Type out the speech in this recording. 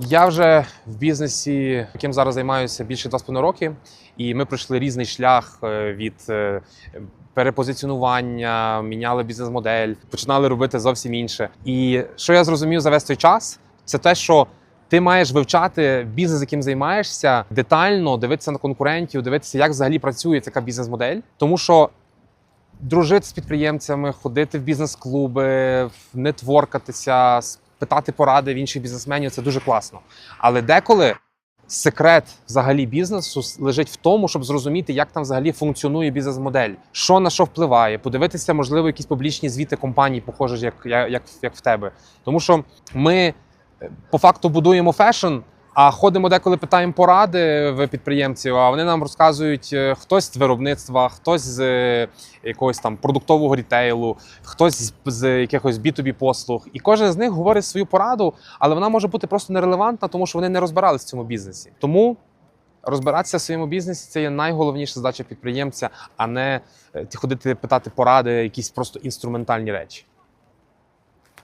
Я вже в бізнесі, яким зараз займаюся більше 2,5 роки, і ми пройшли різний шлях е, від е, перепозиціонування, міняли бізнес-модель, починали робити зовсім інше. І що я зрозумів за весь той час, це те, що ти маєш вивчати бізнес, яким займаєшся, детально дивитися на конкурентів, дивитися, як взагалі працює така бізнес-модель, тому що. Дружити з підприємцями, ходити в бізнес-клуби, нетворкатися, питати поради в інших бізнесменів це дуже класно. Але деколи секрет взагалі бізнесу лежить в тому, щоб зрозуміти, як там взагалі функціонує бізнес-модель, що на що впливає, подивитися, можливо, якісь публічні звіти компаній, похожі, як, як, як, в тебе. Тому що ми е, по факту будуємо фешн. А ходимо деколи питаємо поради в підприємців, а вони нам розказують е, хтось з виробництва, хтось з е, якогось там продуктового рітейлу, хтось з, якихось B2B послуг. І кожен з них говорить свою пораду, але вона може бути просто нерелевантна, тому що вони не розбирались в цьому бізнесі. Тому розбиратися в своєму бізнесі це є найголовніша задача підприємця, а не е, ходити питати поради, якісь просто інструментальні речі.